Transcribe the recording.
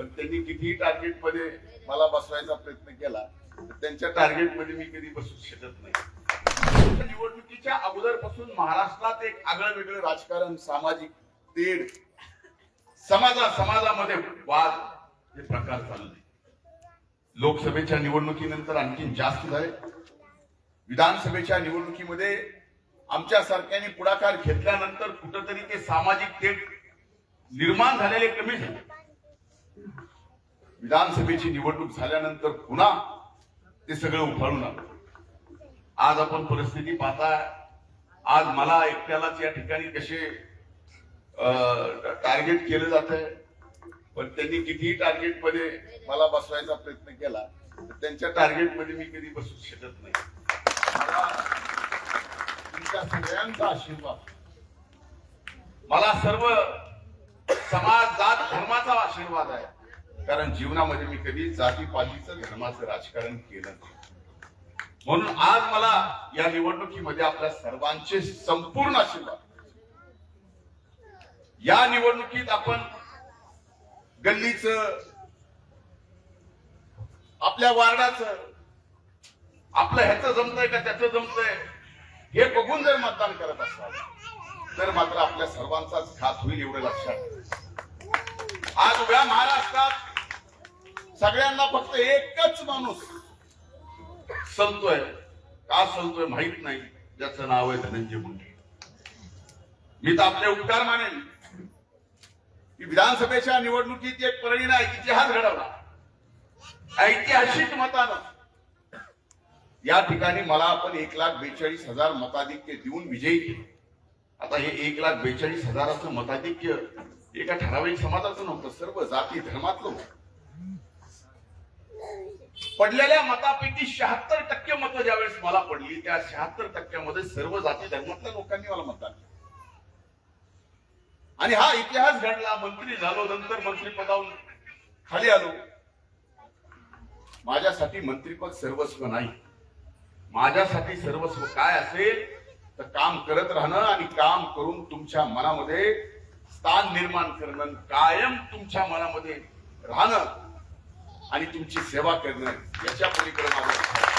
पण त्यांनी कितीही टार्गेटमध्ये मला बसवायचा प्रयत्न केला त्यांच्या टार्गेटमध्ये मी कधी बसू शकत नाही. निवडणुकीच्या अगोदरपासून महाराष्ट्रात एक आगळं वेगळं राजकारण सामाजिक तेढ समाजा समाजामध्ये वाद हे प्रकार चालले. लोकसभेच्या निवडणुकीनंतर आणखी जास्त झाले. विधानसभेच्या निवडणुकीमध्ये आमच्या सरकारने पुढाकार घेतल्यानंतर कुठंतरी ते सामाजिक तेढ निर्माण झालेले कमी झाले. विधानसभेची निवडणूक झाल्यानंतर पुन्हा ते सगळं उफाळून आलं आज आपण परिस्थिती पाहता आज मला एकट्यालाच या ठिकाणी कसे टार्गेट केलं जात आहे पण त्यांनी कितीही टार्गेटमध्ये मला बसवायचा प्रयत्न केला त्यांच्या टार्गेटमध्ये मी कधी बसू शकत नाही. तुमच्या सगळ्यांचा आशीर्वाद. मला सर्व समाज जात धर्माचा आशीर्वाद आहे. कारण जीवनामध्ये मी कधी जातीपातीचं धर्माचं राजकारण केलं नाही. म्हणून आज मला या निवडणुकीमध्ये आपल्या सर्वांचे संपूर्ण आशीर्वाद. या निवडणुकीत आपण गल्लीच आपल्या वार्डाचं आपलं ह्याचं जमतंय का त्याचं जमतंय हे बघून जर मतदान करत असाल तर मात्र आपल्या सर्वांचाच घात होईल एवढं लक्षात. आज उभ्या महाराष्ट्रात सगळ्यांना फक्त एकच माणूस संतोय. का संतोय माहीत नाही. ज्याचं नाव आहे धनंजय मुंडे. मी तर आपले उपकार मानेन. की विधानसभेच्या निवडणुकीत एक परिणाम इतिहास घडवला. ऐतिहासिक मतानं. या ठिकाणी मला आपण एक लाख बेचाळीस हजार मताधिक्य देऊन विजयी केले. आता हे एक लाख बेचाळीस हजाराचं मताधिक्य एका ठराविक समाजाचं नव्हतं. सर्व जाती धर्मातलं होतं. पडलेल्या मतापैकी शहात्तर टक्के मतं ज्यावेळेस मला पडली त्या शहात्तर टक्क्यामध्ये सर्व जाती धर्मातल्या लोकांनी मला मतदान केलं. आणि हा इतिहास घडला मंत्री झालो नंतर मंत्रिपदावरून खाली आलो. माझ्यासाठी मंत्रीपद सर्वस्व नाही. माझ्यासाठी सर्वस्व काय असेल तर काम करत राहणं आणि काम करून तुमच्या मनामध्ये स्थान निर्माण करणं कायम तुमच्या मनामध्ये राहणं. आणि तुमची सेवा करणं याच्या पलीकडे माझं